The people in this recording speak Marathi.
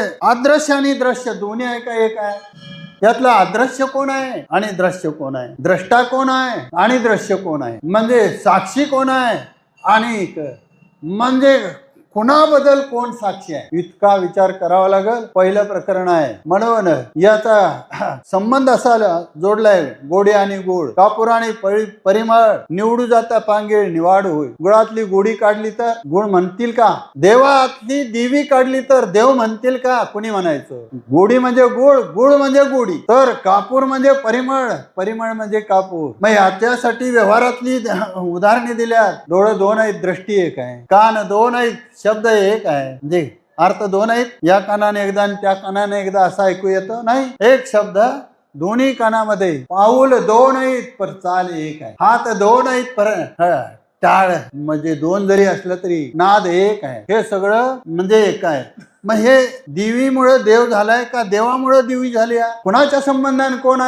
अदृश्य आणि दृश्य दोन्ही आहे का एक आहे? यातलं अदृश्य कोण आहे आणि दृश्य कोण आहे? द्रष्टा कोण आहे आणि दृश्य कोण आहे? म्हणजे साक्षी कोण आहे आणि म्हणजे कुणाबद्दल कोण साक्षी आहे? इतका विचार करावा लागेल. पहिलं प्रकरण आहे म्हणून याचा संबंध असा जोडलाय गोडी आणि गोड कापूर आणि परिमळ निवडू जाता पांगेळ निवाड होईल गुळातली गोडी काढली तर गुळ म्हणतील का? देवातली देवी काढली तर देव म्हणतील का? कुणी म्हणायचं? गोडी म्हणजे गुळ गुळ म्हणजे गोडी. तर कापूर म्हणजे परिमळ परिमळ म्हणजे कापूर. मग याच्यासाठी व्यवहारातली उदाहरणे दिल्यात. डोळे दोन आहेत दृष्टी एक आहे. कान दोन आहेत शब्द एक आहे. म्हणजे अर्थ दोन आहेत. या कानाने एकदा आणि त्या कानाने एकदा असा ऐकू येतो नाही? एक शब्द दोन्ही कानामध्ये. पाऊल दोन आहेत पर चाल एक आहे. हात दोन आहेत पर टाळ. म्हणजे दोन जरी असलं तरी नाद एक आहे. हे सगळं म्हणजे एक आहे. मग हे देवीमुळे देव झालाय का देवामुळे देवी झाली आहे? कुणाच्या संबंधाने कोण आहे?